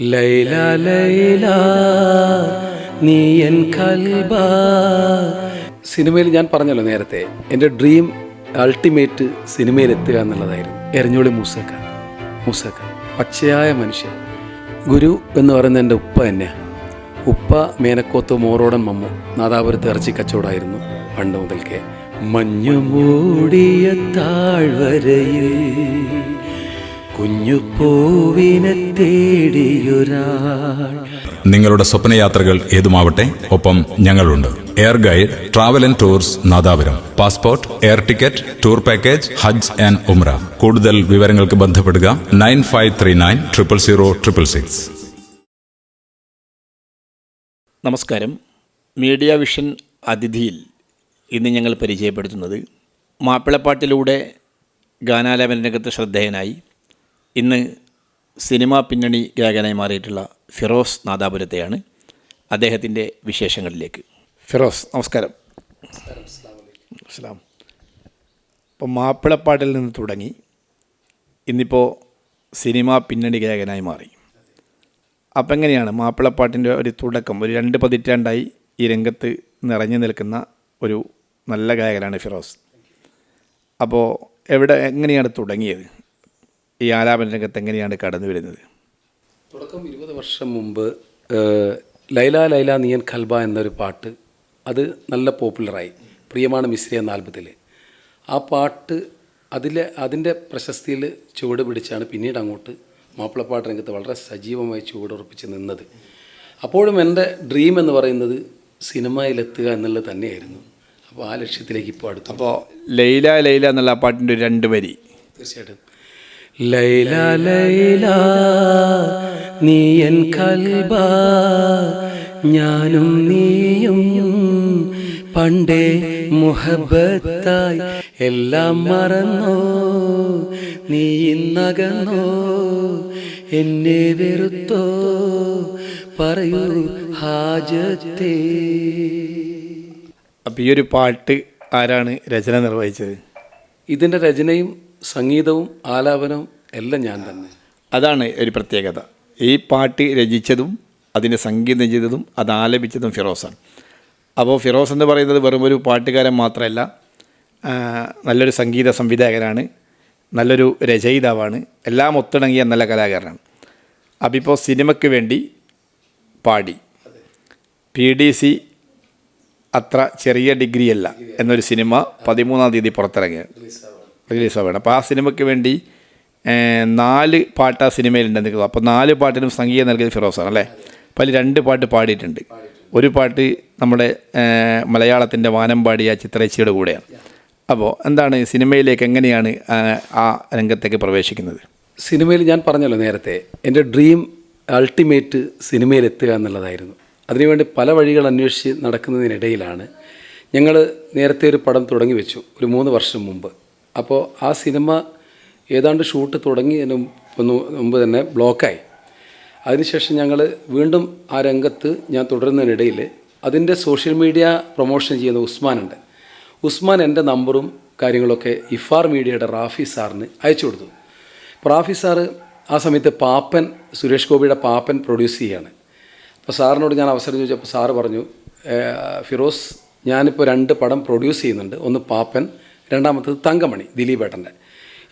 ലൈല ലൈല നീ N Kalba. സിനിമയിൽ ഞാൻ പറഞ്ഞല്ലോ നേരത്തെ എന്റെ ഡ്രീം അൾട്ടിമേറ്റ് സിനിമയിൽ എത്തുക എന്നുള്ളതായിരുന്നു. എരഞ്ഞോളി മൂസക്ക മൂസക്ക. പച്ചയായ മനുഷ്യൻ. ഗുരു എന്ന് പറയുന്ന എന്റെ ഉപ്പ തന്നെയാണ് ഉപ്പ മേനക്കോത്ത് മോറോടൻ മമ്മു നാദാപുരത്ത് ഇറച്ചി കച്ചവടമായിരുന്നു പണ്ട് മുതൽക്കേ. മഞ്ഞു മൂടിയ താഴ്വരയിൽ കുഞ്ഞു പൂവിനെ തേടിയൊരാൾ. നിങ്ങളുടെ സ്വപ്നയാത്രകൾ ഏതുമാവട്ടെ ഒപ്പം ഞങ്ങളുണ്ട്. Air guide travel and tours Nadapuram. Passport air ticket tour package Hajj and Umrah കൂടുതൽ വിവരങ്ങൾക്ക് ബന്ധപ്പെടുക nine five three nine triple zero triple six. നമസ്കാരം. മീഡിയ വിഷൻ അതിഥിയിൽ ഇന്ന് ഞങ്ങൾ പരിചയപ്പെടുത്തുന്നത് മാപ്പിളപ്പാട്ടിലൂടെ ഗാനാലാപന രംഗത്ത് ശ്രദ്ധേയനായി ഇന്ന് സിനിമാ പിന്നണി ഗായകനായി മാറിയിട്ടുള്ള ഫിറോസ് നാദാപുരത്തെയാണ് അദ്ദേഹത്തിന്റെ വിശേഷങ്ങളിലേക്ക്. ഫിറോസ് നമസ്കാരം. അസ്ലാം ഇപ്പോൾ മാപ്പിളപ്പാട്ടിൽ നിന്ന് തുടങ്ങി ഇന്നിപ്പോൾ സിനിമാ പിന്നണി ഗായകനായി മാറി. അപ്പം എങ്ങനെയാണ് മാപ്പിളപ്പാട്ടിന്റെ ഒരു തുടക്കം? ഒരു രണ്ട് പതിറ്റാണ്ടായി ഈ രംഗത്ത് നിറഞ്ഞു നിൽക്കുന്ന ഒരു നല്ല ഗായകനാണ് ഫിറോസ്. അപ്പോൾ എവിടെ എങ്ങനെയാണ് തുടങ്ങിയത്? ഈ ആലാപന രംഗത്ത് എങ്ങനെയാണ് കടന്നു വരുന്നത്? തുടക്കം ഇരുപത് വർഷം മുമ്പ് ലൈല ലൈല നിയൻ ഖൽബ എന്നൊരു പാട്ട് അത് നല്ല പോപ്പുലറായി. പ്രിയമാണ് മിശ്രി എന്ന ആൽബത്തിൽ ആ പാട്ട് അതിലെ അതിന്റെ പ്രശസ്തിയിൽ ചുവട് പിടിച്ചാണ് പിന്നീട് അങ്ങോട്ട് മാപ്പിളപ്പാട്ട് രംഗത്ത് വളരെ സജീവമായി ചുവടുറപ്പിച്ച് നിന്നത്. അപ്പോഴും എന്റെ ഡ്രീം എന്ന് പറയുന്നത് സിനിമയിലെത്തുക എന്നുള്ളത് തന്നെയായിരുന്നു. അപ്പോൾ ആ ലക്ഷ്യത്തിലേക്ക് ഇപ്പോൾ അടുത്തു. അപ്പോൾ ലൈല ലൈല എന്നുള്ള ആ പാട്ടിന്റെ ഒരു രണ്ട് വരി. തീർച്ചയായിട്ടും. ലൈല ലൈല നീ എൻ കൽബ ഞാനും നീയും പണ്ടേ മുഹബത്തായി എല്ലാം മറന്നോ നീ ഇന്നകന്നോ എന്നെ വെറുത്തോ പറയൂ ഹാജത്തേ. അപ്പൊ ഈ ഒരു പാട്ട് ആരാണ് രചന നിർവഹിച്ചത്? ഇതിന്റെ രചനയും സംഗീതവും ആലാപനവും എല്ലാം ഞാൻ തന്നെ. അതാണ് ഒരു പ്രത്യേകത. ഈ പാട്ട് രചിച്ചതും അതിന് സംഗീതം ചെയ്തതും അത് ആലപിച്ചതും ഫിറോസാണ്. അപ്പോൾ ഫിറോസ് എന്ന് പറയുന്നത് വെറും ഒരു പാട്ടുകാരൻ മാത്രമല്ല നല്ലൊരു സംഗീത സംവിധായകനാണ് നല്ലൊരു രചയിതാവാണ് എല്ലാം ഒത്തിണങ്ങിയ നല്ല കലാകാരനാണ്. അപ്പോൾ ഇപ്പോൾ സിനിമയ്ക്ക് വേണ്ടി പാടി. പി ഡി സി അത്ര ചെറിയ ഡിഗ്രിയല്ല എന്നൊരു സിനിമ പതിമൂന്നാം തീയതി പുറത്തിറങ്ങിയത്. റിലീസ് ആവുകയാണ് അപ്പോൾ ആ സിനിമയ്ക്ക് വേണ്ടി നാല് പാട്ട് ആ സിനിമയിലുണ്ടെന്ന് തോന്നുന്നു അപ്പോൾ നാല് പാട്ടിനും സംഗീതം നൽകിയത് ഫിറോസാണ് അല്ലേ? അപ്പോൾ അതിൽ രണ്ട് പാട്ട് പാടിയിട്ടുണ്ട്. ഒരു പാട്ട് നമ്മുടെ മലയാളത്തിന്റെ വാനം പാടിയ ചിത്രേച്ചിയുടെ കൂടെയാണ്. അപ്പോൾ എന്താണ് സിനിമയിലേക്ക് എങ്ങനെയാണ് ആ രംഗത്തേക്ക് പ്രവേശിക്കുന്നത്? സിനിമയിൽ ഞാൻ പറഞ്ഞല്ലോ നേരത്തെ എന്റെ ഡ്രീം അൾട്ടിമേറ്റ് സിനിമയിലെത്തുക എന്നുള്ളതായിരുന്നു. അതിനുവേണ്ടി പല വഴികൾ അന്വേഷിച്ച് നടക്കുന്നതിനിടയിലാണ് ഞങ്ങൾ നേരത്തെ ഒരു പടം തുടങ്ങി വെച്ചു ഒരു മൂന്ന് വർഷം മുമ്പ്. അപ്പോൾ ആ സിനിമ ഏതാണ്ട് ഷൂട്ട് തുടങ്ങിയതിന് മുമ്പ് തന്നെ ബ്ലോക്കായി. അതിനുശേഷം ഞങ്ങൾ വീണ്ടും ആ രംഗത്ത് ഞാൻ തുടരുന്നതിനിടയിൽ അതിന്റെ സോഷ്യൽ മീഡിയ പ്രൊമോഷൻ ചെയ്യുന്ന ഉസ്മാനുണ്ട്. ഉസ്മാൻ എന്റെ നമ്പറും കാര്യങ്ങളൊക്കെ ഇഫാർ മീഡിയയുടെ റാഫി സാറിന് അയച്ചു കൊടുത്തു. അപ്പോൾ റാഫി സാറ് ആ സമയത്ത് പാപ്പൻ സുരേഷ് ഗോപിയുടെ പാപ്പൻ പ്രൊഡ്യൂസ് ചെയ്യുകയാണ് അപ്പോൾ സാറിനോട് ഞാൻ അവസരം ചോദിച്ചപ്പോൾ സാറ് പറഞ്ഞു "ഏഹ്, ഫിറോസ് ഞാനിപ്പോൾ രണ്ട് പടം പ്രൊഡ്യൂസ് ചെയ്യുന്നുണ്ട്. ഒന്ന് പാപ്പൻ രണ്ടാമത്തത് തങ്കമണി ദിലീപേട്ടന്റെ.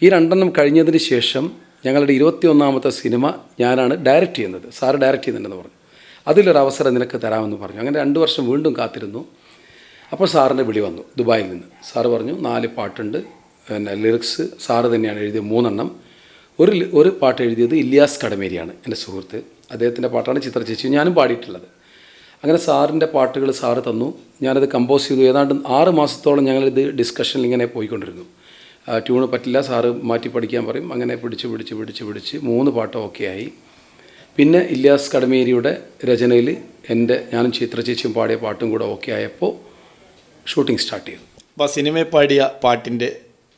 ഈ രണ്ടെണ്ണം കഴിഞ്ഞതിന് ശേഷം ഞങ്ങളുടെ ഇരുപത്തിയൊന്നാമത്തെ സിനിമ ഞാനാണ് ഡയറക്റ്റ് ചെയ്യുന്നത്. സാറ് ഡയറക്റ്റ് ചെയ്യുന്നുണ്ടെന്ന് പറഞ്ഞു. അതിലൊരു അവസരം നിനക്ക് തരാമെന്ന് പറഞ്ഞു. അങ്ങനെ രണ്ട് വർഷം വീണ്ടും കാത്തിരുന്നു. അപ്പോൾ സാറിന്റെ വിളി വന്നു ദുബായിൽ നിന്ന്. സാറ് പറഞ്ഞു നാല് പാട്ടുണ്ട്. പിന്നെ ലിറിക്സ്. സാറ് തന്നെയാണ് എഴുതിയത് മൂന്നെണ്ണം. ഒരു ഒരു പാട്ട് എഴുതിയത് ഇല്യാസ് കടമേരിയാണ് എന്റെ സുഹൃത്ത്. അദ്ദേഹത്തിന്റെ പാട്ടാണ് ചിത്ര ചേച്ചി. ഞാനും പാടിയിട്ടുള്ളത്. അങ്ങനെ സാറിന്റെ പാട്ടുകൾ സാറ് തന്നു. ഞാനത് കമ്പോസ് ചെയ്തു. ഏതാണ്ട് ആറ് മാസത്തോളം ഞങ്ങളിത് ഡിസ്കഷനിൽ ഇങ്ങനെ പോയിക്കൊണ്ടിരുന്നു. ട്യൂണ് പറ്റില്ല. സാറ് മാറ്റി പഠിക്കാൻ പറയും. അങ്ങനെ പിടിച്ച് പിടിച്ച് പിടിച്ച് പിടിച്ച് മൂന്ന് പാട്ട് ഓക്കെ ആയി. പിന്നെ ഇല്യാസ് കടമേരിയുടെ രചനയിൽ എന്റെ ഞാനും ചിത്രചേച്ചിയും പാടിയ പാട്ടും കൂടെ ഓക്കെ ആയപ്പോൾ ഷൂട്ടിംഗ് സ്റ്റാർട്ട് ചെയ്തു. അപ്പോൾ സിനിമയിൽ പാടിയ പാട്ടിന്റെ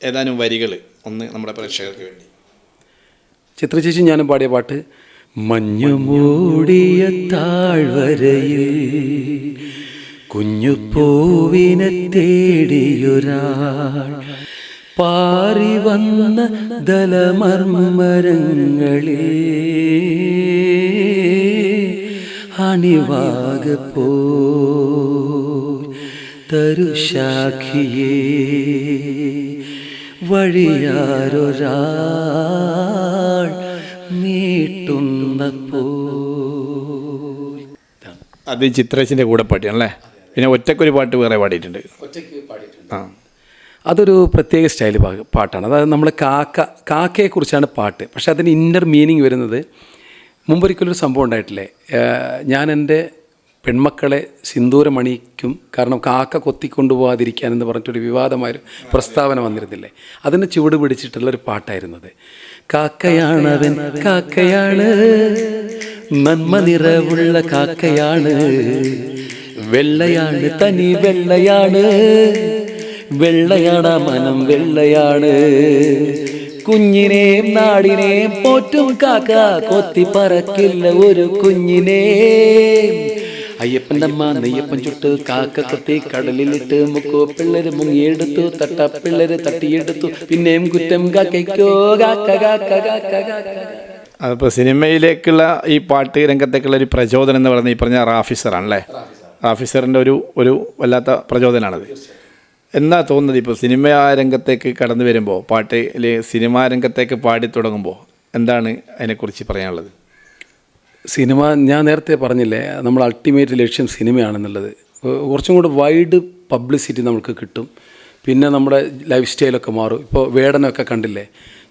ഏതാനും വരികൾ ഒന്ന് നമ്മുടെ പ്രേക്ഷകർക്ക് വേണ്ടി. ചിത്ര ചേച്ചി ഞാനും പാടിയ പാട്ട് മഞ്ഞു മൂടിയ താഴ്വരയിൽ കുഞ്ഞുപൂവിനെ തേടിയൊരാൾ പാറി വന്ന ദലമർമരങ്ങളിൽ അണിവാകപ്പോ തരുശാഖിയേ വഴിയാരൊരാൾ നീട്ടുന്ന പോ. അത് ചിത്രേശിന്റെ കൂടെ പാട്ടിയാണല്ലേ പിന്നെ ഒറ്റക്കൊരു പാട്ട് വേറെ പാടിയിട്ടുണ്ട്. ആ. അതൊരു പ്രത്യേക സ്റ്റൈൽ പാട്ടാണ്. അതായത് നമ്മൾ കാക്ക കാക്കയെ കുറിച്ചാണ് പാട്ട്. പക്ഷെ അതിന് ഇന്നർ മീനിങ് വരുന്നത് മുമ്പൊരിക്കലൊരു സംഭവം ഉണ്ടായിട്ടില്ലേ? ഞാൻ എന്റെ പെൺമക്കളെ സിന്ദൂരമണിക്കും കാരണം കാക്ക കൊത്തിക്കൊണ്ടുപോകാതിരിക്കാൻ എന്ന് പറഞ്ഞിട്ടൊരു വിവാദമായൊരു പ്രസ്താവന വന്നിരുന്നില്ലേ? അതിന് ചുവട് പിടിച്ചിട്ടുള്ളൊരു പാട്ടായിരുന്നത്. കാക്കയാണവൻ കാക്കയാണ് നന്മ നിറവുള്ള കാക്കയാണ് വെള്ളയാണ് തനി വെള്ളയാണ് വെള്ളയാണ് മനം വെള്ളയാണ്. കുഞ്ഞിനെയും നാടിനെയും പോറ്റും കാക്ക കൊത്തി പറക്കില്ല ഒരു കുഞ്ഞിനെ. അയ്യപ്പന്റെ അമ്മ നെയ്യപ്പൻ ചുട്ട് കാക്ക കൊത്തി കടലിലിട്ട് മുക്കോ പിള്ളേര് മുങ്ങിയെടുത്തു തട്ട പിള്ളേര് തട്ടിയെടുത്തു പിന്നെയും കുറ്റം കാക്കയ്ക്കോ കാക്ക കാക്ക കാക്ക കാക്ക. അതിപ്പോൾ സിനിമയിലേക്കുള്ള ഈ പാട്ട് രംഗത്തേക്കുള്ള ഒരു പ്രചോദനം എന്ന് പറയുന്നത് ഈ പറഞ്ഞ റാഫിസറാണല്ലേ? റാഫിസറിന്റെ ഒരു ഒരു വല്ലാത്ത പ്രചോദനമാണത്. എന്നാ തോന്നുന്നത് ഇപ്പോൾ സിനിമാ രംഗത്തേക്ക് കടന്നു വരുമ്പോൾ പാട്ട് സിനിമാ രംഗത്തേക്ക് പാടി തുടങ്ങുമ്പോൾ എന്താണ് അതിനെക്കുറിച്ച് പറയാനുള്ളത്? സിനിമ ഞാൻ നേരത്തെ പറഞ്ഞില്ലേ നമ്മൾ അൾട്ടിമേറ്റ് ലക്ഷ്യം സിനിമയാണെന്നുള്ളത്. കുറച്ചും കൂടെ വൈഡ് പബ്ലിസിറ്റി നമുക്ക് കിട്ടും. പിന്നെ നമ്മുടെ ലൈഫ് സ്റ്റൈലൊക്കെ മാറും. ഇപ്പോൾ വേടനൊക്കെ കണ്ടില്ലേ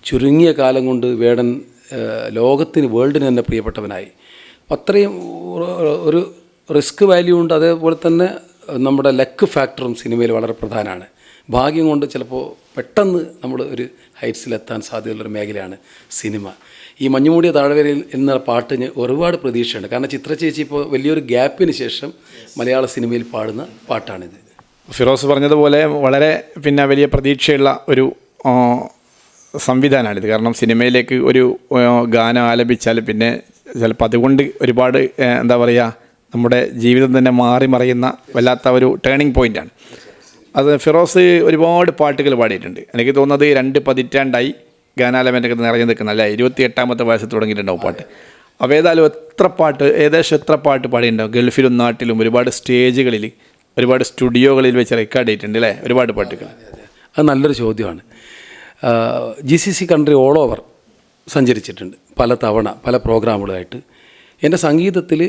ചുരുങ്ങിയ കാലം കൊണ്ട് വേടൻ ലോകത്തിന് വേൾഡിന് തന്നെ പ്രിയപ്പെട്ടവനായി. അത്രയും ഒരു റിസ്ക് വാല്യൂ ഉണ്ട്. അതേപോലെ തന്നെ നമ്മുടെ ലക്ക് ഫാക്ടറും സിനിമയിൽ വളരെ പ്രധാനമാണ്. ഭാഗ്യം കൊണ്ട് ചിലപ്പോൾ പെട്ടെന്ന് നമ്മൾ ഒരു ഹൈറ്റ്സിലെത്താൻ സാധ്യതയുള്ളൊരു മേഖലയാണ് സിനിമ. ഈ മഞ്ഞുമൂടിയ താഴ്വരയിൽ എന്ന പാട്ടിന് ഒരുപാട് പ്രതീക്ഷയുണ്ട്. കാരണം ചിത്ര ചേച്ചി ഇപ്പോൾ വലിയൊരു ഗ്യാപ്പിന് ശേഷം മലയാള സിനിമയിൽ പാടുന്ന പാട്ടാണിത്. ഫിറോസ് പറഞ്ഞതുപോലെ വളരെ പിന്നെ വലിയ പ്രതീക്ഷയുള്ള ഒരു സംവിധാനമാണിത്. കാരണം സിനിമയിലേക്ക് ഒരു ഗാനം ആലപിച്ചാൽ പിന്നെ ചിലപ്പോൾ അതുകൊണ്ട് ഒരുപാട് എന്താ പറയുക നമ്മുടെ ജീവിതം തന്നെ മാറി മറിയുന്ന വല്ലാത്ത ഒരു ടേണിംഗ് പോയിന്റാണ് അത് ഫിറോസ് ഒരുപാട് പാട്ടുകൾ പാടിയിട്ടുണ്ട്. എനിക്ക് തോന്നുന്നത് രണ്ട് പതിറ്റാണ്ടായി ഗാനാലപനൊക്കെ നിറഞ്ഞു നിൽക്കുന്ന അല്ല? ഇരുപത്തി എട്ടാമത്തെ വയസ്സിൽ തുടങ്ങിയിട്ടുണ്ടാവും പാട്ട്. അപ്പോൾ ഏതായാലും എത്ര പാട്ട് ഏകദേശം എത്ര പാട്ട് പാടിയിട്ടുണ്ടാവും? ഗൾഫിലും നാട്ടിലും ഒരുപാട് സ്റ്റേജുകളിൽ ഒരുപാട് സ്റ്റുഡിയോകളിൽ വെച്ച് റെക്കോർഡ് ചെയ്തിട്ടുണ്ട് അല്ലേ? ഒരുപാട് പാട്ടുകൾ. അത് നല്ലൊരു ചോദ്യമാണ്. G C C country all over സഞ്ചരിച്ചിട്ടുണ്ട് പല തവണ പല പ്രോഗ്രാമുകളായിട്ട്. എന്റെ സംഗീതത്തിൽ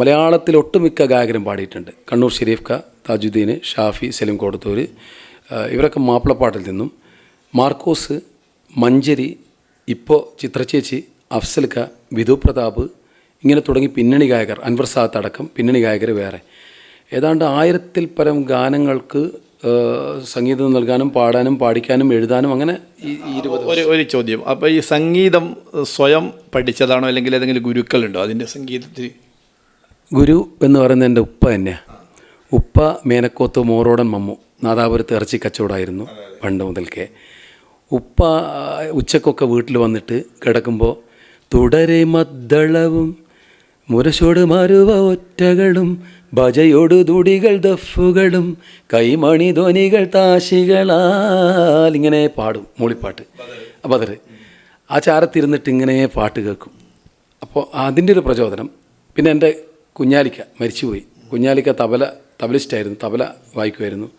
മലയാളത്തിൽ ഒട്ടുമിക്ക ഗായകരും പാടിയിട്ടുണ്ട്. കണ്ണൂർ ഷെരീഫ് ക താജുദ്ദീൻ ഷാഫി സലിം കോടത്തൂർ ഇവരൊക്കെ മാപ്പിളപ്പാട്ടിൽ നിന്നും. മാർക്കോസ് മഞ്ചരി ഇപ്പോൾ ചിത്രചേച്ചി അഫ്സൽക്ക വിധു പ്രതാപ് ഇങ്ങനെ തുടങ്ങി പിന്നണി ഗായകർ അൻവർ സാദത്ത് അടക്കം പിന്നണി ഗായകർ വേറെ. ഏതാണ്ട് ആയിരത്തിൽ പരം ഗാനങ്ങൾക്ക് സംഗീതം നൽകാനും പാടാനും പാടിക്കാനും എഴുതാനും അങ്ങനെ ഇരുപത് ഒരു ഒരു ചോദ്യം. അപ്പോൾ ഈ സംഗീതം സ്വയം പഠിച്ചതാണോ അല്ലെങ്കിൽ ഏതെങ്കിലും ഗുരുക്കളുണ്ടോ അതിന്റെ സംഗീതത്തിൽ? ഗുരു എന്ന് പറയുന്നത് എന്റെ ഉപ്പ തന്നെയാണ് ഉപ്പ മേനക്കോത്ത് മോറോടൻ മമ്മു നാദാപുരത്ത് ഇറച്ചി കച്ചവടമായിരുന്നു പണ്ട് മുതൽക്കേ. ഉപ്പ ഉച്ചക്കൊക്കെ വീട്ടിൽ വന്നിട്ട് കിടക്കുമ്പോൾ തുടരെ മദ്ദളവും മുരശോട് മരുവ ഒറ്റകളും ഭജയോട് തുടികൾ ദഫുകളും കൈമണി ധ്വനികൾ താശികളാൽ ഇങ്ങനെ പാടും മൂളിപ്പാട്ട്. ബദർ ആ ചാരത്തിരുന്നിട്ട് ഇങ്ങനെ പാട്ട് കേൾക്കും. അപ്പോൾ അതിന്റെ ഒരു പ്രചോദനം. പിന്നെ എന്റെ കുഞ്ഞാലിക്ക മരിച്ചുപോയി. കുഞ്ഞാലിക്ക തബല തബലിസ്റ്റായിരുന്നു. തബല വായിക്കുമായിരുന്നു.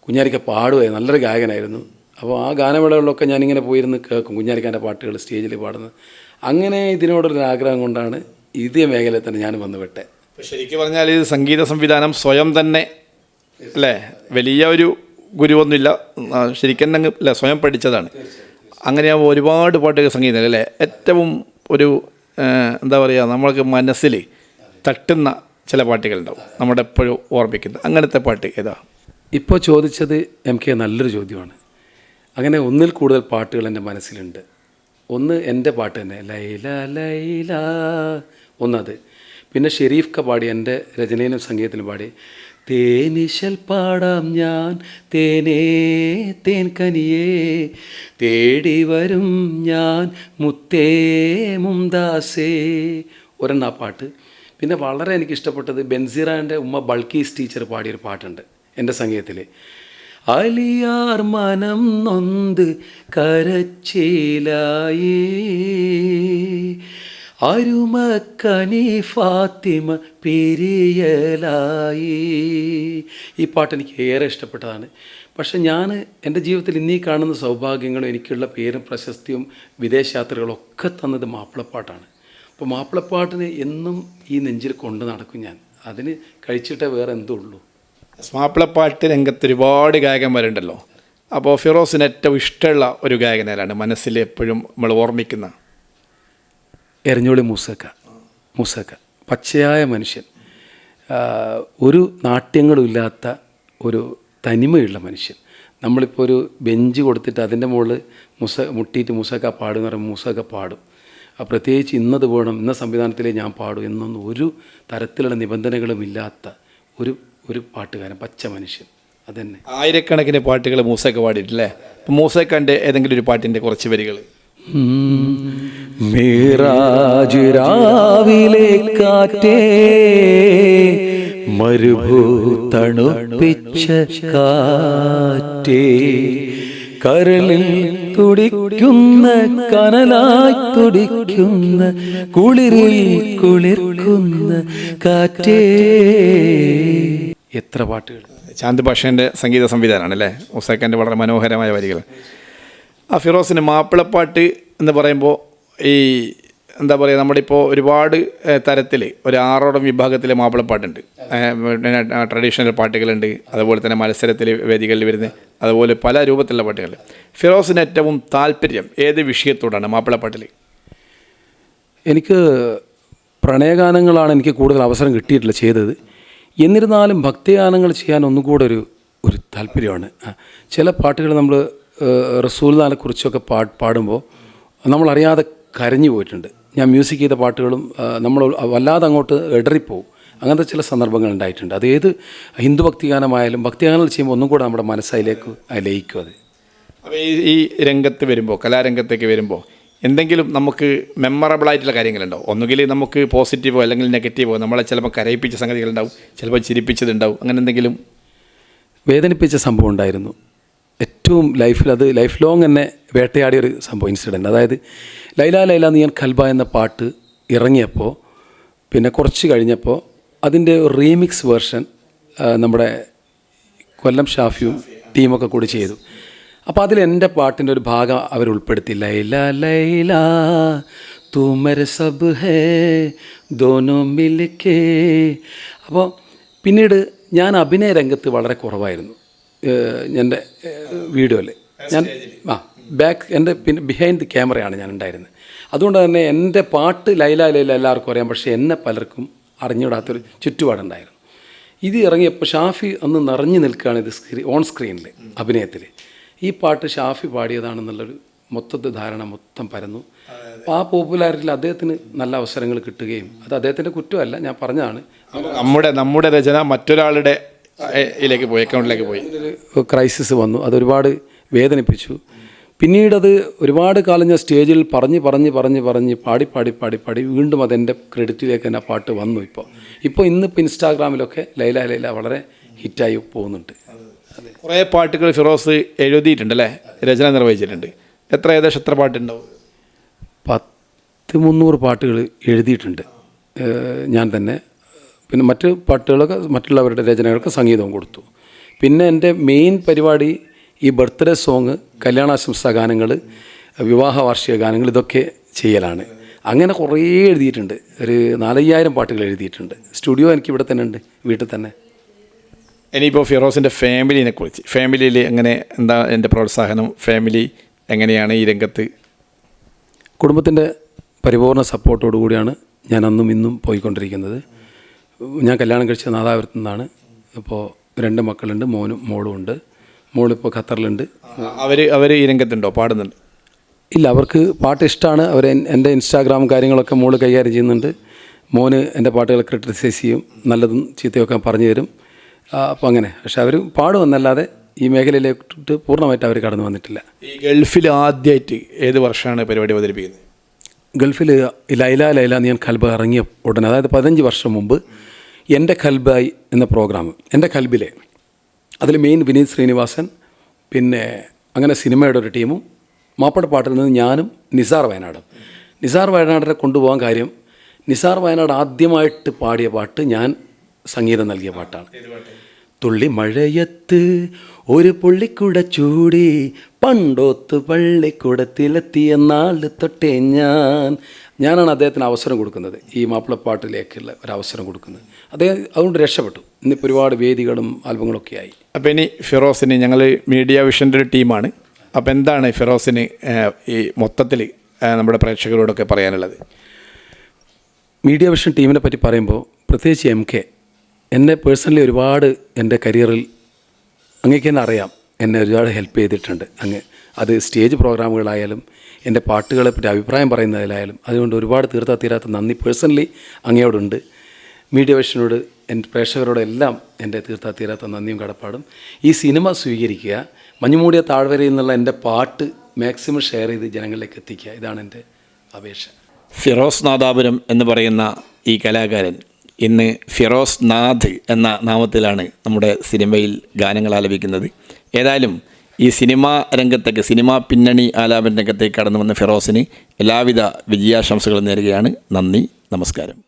കുഞ്ഞാലിക്ക പാടുമായിരുന്നു നല്ലൊരു ഗായകനായിരുന്നു. അപ്പോൾ ആ ഗാനമേളകളിലൊക്കെ ഞാനിങ്ങനെ പോയിരുന്ന് കേൾക്കും. കുഞ്ഞാലിക്കാന്റെ പാട്ടുകൾ സ്റ്റേജിൽ പാടുന്നത്. അങ്ങനെ ഇതിനോടൊരു ആഗ്രഹം കൊണ്ടാണ് ഇതേ മേഖലയിൽ തന്നെ ഞാൻ വന്ന് വിട്ടെ ശരിക്കും പറഞ്ഞാൽ ഇത് സംഗീത സംവിധാനം സ്വയം തന്നെ അല്ലേ? വലിയ ഒരു ഗുരുവൊന്നുമില്ല. ശരിക്കും അങ്ങ് അല്ലേ സ്വയം പഠിച്ചതാണ്. അങ്ങനെയാകുമ്പോൾ ഒരുപാട് പാട്ടുകൾ സംഗീതം അല്ലേ? ഏറ്റവും ഒരു എന്താ പറയുക നമ്മൾക്ക് മനസ്സിൽ തട്ടുന്ന ചില പാട്ടുകളുണ്ടാവും. നമ്മുടെ എപ്പോഴും ഓർമ്മിക്കുന്ന അങ്ങനത്തെ പാട്ട് ഏതാ? ഇപ്പോൾ ചോദിച്ചത് എം കെ നല്ലൊരു ചോദ്യമാണ്. അങ്ങനെ ഒന്നിൽ കൂടുതൽ പാട്ടുകൾ എന്റെ മനസ്സിലുണ്ട്. ഒന്ന് എന്റെ പാട്ട് തന്നെ ലൈല ലൈല. ഒന്നത്. പിന്നെ ഷെരീഫ് ക പാടി എന്റെ രചനയിലും സംഗീതത്തിലും പാടി തേനിശൽ പാടാം ഞാൻ തേനേ തേൻ കനിയേ. തേടി വരും ഞാൻ മുത്തേ മുംദാസേ ഒരെണ്ണ പാട്ട്. പിന്നെ വളരെ എനിക്കിഷ്ടപ്പെട്ടത് ബെൻസിറാന്റെ ഉമ്മ ബൾക്കീസ് ടീച്ചർ പാടിയൊരു പാട്ടുണ്ട് എന്റെ സംഗീതത്തിൽ അലിയാർ മനം നൊന്ത് കരച്ചിലായേ. അരുമക്കനി ഫാത്തിമ പിരിയലായി. ഈ പാട്ട് എനിക്ക് ഏറെ ഇഷ്ടപ്പെട്ടതാണ്. പക്ഷെ ഞാൻ എന്റെ ജീവിതത്തിൽ ഇന്നീ കാണുന്ന സൗഭാഗ്യങ്ങളും എനിക്കുള്ള പേരും പ്രശസ്തിയും വിദേശയാത്രകളും ഒക്കെ തന്നത് മാപ്പിളപ്പാട്ടാണ്. അപ്പോൾ മാപ്പിളപ്പാട്ടിന് എന്നും ഈ നെഞ്ചിൽ കൊണ്ട് നടക്കും ഞാൻ. അതിന് കഴിച്ചിട്ടേ വേറെ എന്തോ ഉള്ളൂ മാപ്പിളപ്പാട്ട് രംഗത്ത് ഒരുപാട് ഗായകന്മാരുണ്ടല്ലോ. അപ്പോൾ ഫിറോസിന് ഏറ്റവും ഇഷ്ടമുള്ള ഒരു ഗായകനാരാണ്. മനസ്സിൽ എപ്പോഴും നമ്മൾ ഓർമ്മിക്കുന്ന. എരഞ്ഞോളി മൂസക്ക. മൂസക്ക. പച്ചയായ മനുഷ്യൻ. ഒരു നാട്യങ്ങളും ഇല്ലാത്ത ഒരു തനിമയുള്ള മനുഷ്യൻ. നമ്മളിപ്പോൾ ഒരു ബെഞ്ച് കൊടുത്തിട്ട് അതിന്റെ മുകളിൽ മുസ മുട്ടിയിട്ട് മൂസക്ക പാടും എന്ന് പറയുമ്പോൾ മൂസക്ക പാടും. പ്രത്യേകിച്ച് ഇന്നത് വേണം ഇന്ന സംവിധാനത്തിലേ ഞാൻ പാടും എന്നൊന്നും ഒരു തരത്തിലുള്ള നിബന്ധനകളും ഇല്ലാത്ത ഒരു ഒരു പാട്ടുകാരൻ പച്ച മനുഷ്യൻ. അതന്നെ. ആയിരക്കണക്കിന് പാട്ടുകൾ മൂസയൊക്കെ പാടിയിട്ടില്ലേ? അപ്പം മൂസക്കന്റെ ഏതെങ്കിലും ഒരു പാട്ടിന്റെ കുറച്ച് വരികൾ മീറാജ് രാവിലെ കാറ്റേ മരുഭൂ തണുപ്പിച്ച കാറ്റേ കരളിൽ തുടിക്കുന്ന കനലായി തുടിക്കുന്ന കുളിരിൽ കുളിർക്കുന്ന കാറ്റേ. എത്ര പാട്ടുകൾ? ചാന്ത് ഭാഷേന്റെ സംഗീത സംവിധാനമാണ് അല്ലേ? മൂസക്കന്റെ വളരെ മനോഹരമായ വരികൾ. ആ ഫിറോസിന് മാപ്പിളപ്പാട്ട് എന്ന് പറയുമ്പോൾ ഈ എന്താ പറയുക നമ്മുടെ ഇപ്പോൾ ഒരുപാട് തരത്തിൽ ഒരു ആറോളം വിഭാഗത്തിലെ മാപ്പിളപ്പാട്ടുണ്ട്. ട്രഡീഷണൽ പാട്ടുകളുണ്ട് അതുപോലെ തന്നെ മത്സരത്തിൽ വേദികളിൽ വരുന്ന അതുപോലെ പല രൂപത്തിലുള്ള പാട്ടുകൾ. ഫിറോസിന് ഏറ്റവും താല്പര്യം ഏത് വിഷയത്തോടാണ് മാപ്പിളപ്പാട്ടിൽ എനിക്ക് പ്രണയഗാനങ്ങളാണ് എനിക്ക് കൂടുതൽ അവസരം കിട്ടിയിട്ടില്ല ചെയ്തത്. എന്നിരുന്നാലും ഭക്തിഗാനങ്ങൾ ചെയ്യാൻ ഒന്നുകൂടെ ഒരു ഒരു താല്പര്യമാണ്. ചില പാട്ടുകൾ നമ്മൾ റസൂൽദാനെ കുറിച്ചൊക്കെ പാ പാടുമ്പോൾ നമ്മളറിയാതെ കരഞ്ഞു പോയിട്ടുണ്ട്. ഞാൻ മ്യൂസിക് ചെയ്ത പാട്ടുകളും നമ്മൾ വല്ലാതെ അങ്ങോട്ട് ഇടറിപ്പോവും അങ്ങനത്തെ ചില സന്ദർഭങ്ങൾ ഉണ്ടായിട്ടുണ്ട്. അത് ഏത് ഹിന്ദു ഭക്തിഗാനമായാലും ഭക്തിഗാനങ്ങൾ ചെയ്യുമ്പോൾ ഒന്നും കൂടെ നമ്മുടെ മനസ്സതിലേക്ക് ലയിക്കും അത്. അപ്പോൾ ഈ രംഗത്ത് വരുമ്പോൾ കലാരംഗത്തേക്ക് വരുമ്പോൾ എന്തെങ്കിലും നമുക്ക് മെമ്മറബിൾ ആയിട്ടുള്ള ഒന്നുകിൽ നമുക്ക് പോസിറ്റീവോ അല്ലെങ്കിൽ നെഗറ്റീവോ നമ്മളെ ചിലപ്പോൾ കരയിപ്പിച്ച സംഗതികളുണ്ടാവും ചിലപ്പോൾ ചിരിപ്പിച്ചതുണ്ടാവും അങ്ങനെ എന്തെങ്കിലും? വേദനിപ്പിച്ച സംഭവം ഉണ്ടായിരുന്നു. ഏറ്റവും ലൈഫിൽ അത് ലൈഫ് ലോങ് തന്നെ വേട്ടയാടിയ ഒരു സംഭവം ഇൻസിഡന്റ് അതായത് ലൈല ലൈല നീ ഞാൻ ഖൽബ എന്ന പാട്ട് ഇറങ്ങിയപ്പോൾ പിന്നെ കുറച്ച് കഴിഞ്ഞപ്പോൾ അതിന്റെ റീമിക്സ് വേർഷൻ നമ്മുടെ കൊല്ലം ഷാഫിയും ടീമൊക്കെ കൂടി ചെയ്തു. അപ്പോൾ അതിൽ എന്റെ പാട്ടിന്റെ ഒരു ഭാഗം അവർ ഉൾപ്പെടുത്തി ലൈല ലൈല തുമര സബ് ഹേ ദോനോ മിൽക്കേ അപ്പോൾ പിന്നീട് ഞാൻ അഭിനയ രംഗത്ത് വളരെ കുറവായിരുന്നു എന്റെ വീഡിയോയിൽ. ഞാൻ ആ ബാക്ക് എന്റെ പിന്നെ ബിഹൈൻഡ് ദി ക്യാമറയാണ് ഞാൻ ഉണ്ടായിരുന്നത്. അതുകൊണ്ട് തന്നെ എന്റെ പാട്ട് ലൈല ലൈല എല്ലാവർക്കും അറിയാം പക്ഷേ എന്നെ പലർക്കും അറിഞ്ഞുവിടാത്തൊരു ചുറ്റുപാടുണ്ടായിരുന്നു. ഇത് ഇറങ്ങിയപ്പോൾ ഷാഫി അന്ന് നിറഞ്ഞു നിൽക്കുകയാണ് ഇത് സ്ക്രീൻ ഓൺ സ്ക്രീനിൽ അഭിനയത്തിൽ. ഈ പാട്ട് ഷാഫി പാടിയതാണെന്നുള്ളൊരു മൊത്തത്തിൽ ധാരണ മൊത്തം പരന്നു. അപ്പോൾ ആ പോപ്പുലാരിറ്റിയിൽ അദ്ദേഹത്തിന് നല്ല അവസരങ്ങൾ കിട്ടുകയും അത് അദ്ദേഹത്തിന്റെ കുറ്റമല്ല ഞാൻ പറഞ്ഞതാണ്. നമ്മുടെ നമ്മുടെ രചന മറ്റൊരാളുടെ ഇതിലേക്ക് പോയി അക്കൗണ്ടിലേക്ക് പോയി. ഒരു ക്രൈസിസ് വന്നു അത് ഒരുപാട് വേദനിപ്പിച്ചു. പിന്നീടത് ഒരുപാട് കാലം ഞാൻ സ്റ്റേജിൽ പറഞ്ഞ് പറഞ്ഞ് പറഞ്ഞ് പറഞ്ഞ് പാടി പാടി പാടി പാടി വീണ്ടും അതെന്റെ ക്രെഡിറ്റിലേക്ക് തന്നെ പാട്ട് വന്നു ഇപ്പോൾ. ഇപ്പോൾ ഇന്നിപ്പോൾ ഇൻസ്റ്റാഗ്രാമിലൊക്കെ ലൈല ലൈല വളരെ ഹിറ്റായി പോകുന്നുണ്ട്. കുറേ പാട്ടുകൾ ഫിറോസ് എഴുതിയിട്ടുണ്ട് അല്ലേ രചന നിർവഹിച്ചിട്ടുണ്ട്. എത്ര ഏകദേശം എത്ര പാട്ടുണ്ടാവും? പത്ത് മുന്നൂറ് പാട്ടുകൾ എഴുതിയിട്ടുണ്ട്. ഞാൻ തന്നെ. പിന്നെ മറ്റ് പാട്ടുകളൊക്കെ മറ്റുള്ളവരുടെ രചനകൾക്ക് സംഗീതവും കൊടുത്തു. പിന്നെ എന്റെ മെയിൻ പരിപാടി ഈ ബർത്ത്ഡേ സോങ് കല്യാണാശംസാ ഗാനങ്ങൾ വിവാഹ വാർഷിക ഗാനങ്ങൾ ഇതൊക്കെ ചെയ്യലാണ്. അങ്ങനെ കുറേ എഴുതിയിട്ടുണ്ട്. ഒരു നാലയ്യായിരം പാട്ടുകൾ എഴുതിയിട്ടുണ്ട്. സ്റ്റുഡിയോ എനിക്ക് ഇവിടെ തന്നെ ഉണ്ട് വീട്ടിൽ തന്നെ. ഇനിയിപ്പോൾ ഫിറോസിന്റെ ഫാമിലിനെ കുറിച്ച് ഫാമിലിയിൽ എങ്ങനെ എന്താ എന്റെ പ്രോത്സാഹനം ഫാമിലി എങ്ങനെയാണ് ഈ രംഗത്ത്? കുടുംബത്തിന്റെ പരിപൂർണ സപ്പോർട്ടോടു കൂടിയാണ് ഞാൻ അന്നും ഇന്നും പോയിക്കൊണ്ടിരിക്കുന്നത്. ഞാൻ കല്യാണം കഴിച്ച നാദാപുരത്തു നിന്നാണ്. ഇപ്പോൾ രണ്ട് മക്കളുണ്ട് മോനും മോളും ഉണ്ട്. മോളിപ്പോൾ ഖത്തറിലുണ്ട്. അവർ അവർ ഈ രംഗത്തുണ്ടോ? പാടുന്നുണ്ട്? ഇല്ല അവർക്ക് പാട്ട് ഇഷ്ടമാണ്. അവർ എൻ- എന്റെ ഇൻസ്റ്റാഗ്രാം കാര്യങ്ങളൊക്കെ മോൾ കൈകാര്യം ചെയ്യുന്നുണ്ട്. മോന് എന്റെ പാട്ടുകൾ ക്രിട്ടിസൈസ് ചെയ്യും നല്ലതും ചീത്തയൊക്കെ പറഞ്ഞു തരും അപ്പോൾ അങ്ങനെ. പക്ഷെ അവർ പാടുമെന്നല്ലാതെ ഈ മേഖലയിലേക്ക് പൂർണമായിട്ട് അവർ കടന്നു വന്നിട്ടില്ല. ഈ ഗൾഫിൽ ആദ്യമായിട്ട് ഏത് വർഷമാണ് പരിപാടി അവതരിപ്പിക്കുന്നത്? ഗൾഫിൽ ലൈല ലൈല എന്ന് ഞാൻ കൽബ് ഇറങ്ങിയ ഉടനെ അതായത് പതിനഞ്ച് വർഷം മുമ്പ് എന്റെ കൽബായി എന്ന പ്രോഗ്രാം എന്റെ കൽബിലെ അതിൽ മെയിൻ വിനീത് ശ്രീനിവാസൻ പിന്നെ അങ്ങനെ സിനിമയുടെ ഒരു ടീമും മാപ്പിള പാട്ടിൽ നിന്ന് ഞാനും നിസാർ വയനാടും. നിസാർ വയനാടിനെ കൊണ്ടുപോകാൻ കാര്യം നിസാർ വയനാട് ആദ്യമായിട്ട് പാടിയ പാട്ട് ഞാൻ സംഗീതം നൽകിയ പാട്ടാണ്. തുള്ളി മഴയത്ത് ഒരു പുള്ളിക്കുട ചൂടി പണ്ടോത്ത് പള്ളിക്കൂടത്തിലെത്തിയ നാൾ തൊട്ടേ ഞാൻ. ഞാനാണ് അദ്ദേഹത്തിന് അവസരം കൊടുക്കുന്നത്. ഈ മാപ്പിളപ്പാട്ടിലേക്കുള്ള ഒരു അവസരം കൊടുക്കുന്നത്. അദ്ദേഹം അതുകൊണ്ട് രക്ഷപ്പെട്ടു. ഇന്നിപ്പോൾ ഒരുപാട് വേദികളും ആൽബങ്ങളൊക്കെ ആയി. അപ്പോൾ ഇനി ഫിറോസിന് ഞങ്ങൾ മീഡിയ വിഷന്റെ ഒരു ടീമാണ്. അപ്പോൾ എന്താണ് ഫിറോസിന് ഈ മൊത്തത്തിൽ നമ്മുടെ പ്രേക്ഷകരോടൊക്കെ പറയാനുള്ളത്? മീഡിയ വിഷൻ ടീമിനെ പറ്റി പറയുമ്പോൾ പ്രത്യേകിച്ച് എം കെ എന്നെ പേഴ്സണലി ഒരുപാട് എന്റെ കരിയറിൽ അങ്ങേക്ക് തന്നെ അറിയാം. എന്നെ ഒരുപാട് ഹെൽപ്പ് ചെയ്തിട്ടുണ്ട്. അങ്ങ് അത് സ്റ്റേജ് പ്രോഗ്രാമുകളായാലും എന്റെ പാട്ടുകളെ പറ്റി അഭിപ്രായം പറയുന്നതിലായാലും അതുകൊണ്ട് ഒരുപാട് തീർത്താ തീരാത്ത നന്ദി പേഴ്സണലി അങ്ങയോടുണ്ട്. മീഡിയ വിഷനോട് എന്റെ പ്രേക്ഷകരോടെല്ലാം എന്റെ തീർത്താ തീരാത്ത നന്ദിയും കടപ്പാടും. ഈ സിനിമ സ്വീകരിക്കുക മഞ്ഞുമൂടിയ താഴ്വരയിൽ നിന്നുള്ള എന്റെ പാട്ട് മാക്സിമം ഷെയർ ചെയ്ത് ജനങ്ങളിലേക്ക് എത്തിക്കുക ഇതാണ് എന്റെ അപേക്ഷ. ഫിറോസ് നാദാപുരം എന്ന് പറയുന്ന ഈ കലാകാരൻ ഇന്ന് ഫിറോസ് നാഥ് എന്ന നാമത്തിലാണ് നമ്മുടെ സിനിമയിൽ ഗാനങ്ങൾ ആലപിക്കുന്നത്. ഏതായാലും ഈ സിനിമാ രംഗത്തേക്ക് സിനിമാ പിന്നണി ആലാപന രംഗത്തേക്ക് കടന്നു വന്ന ഫിറോസിന് എല്ലാവിധ വിജയാശംസകളും നേരുകയാണ്. നന്ദി നമസ്കാരം.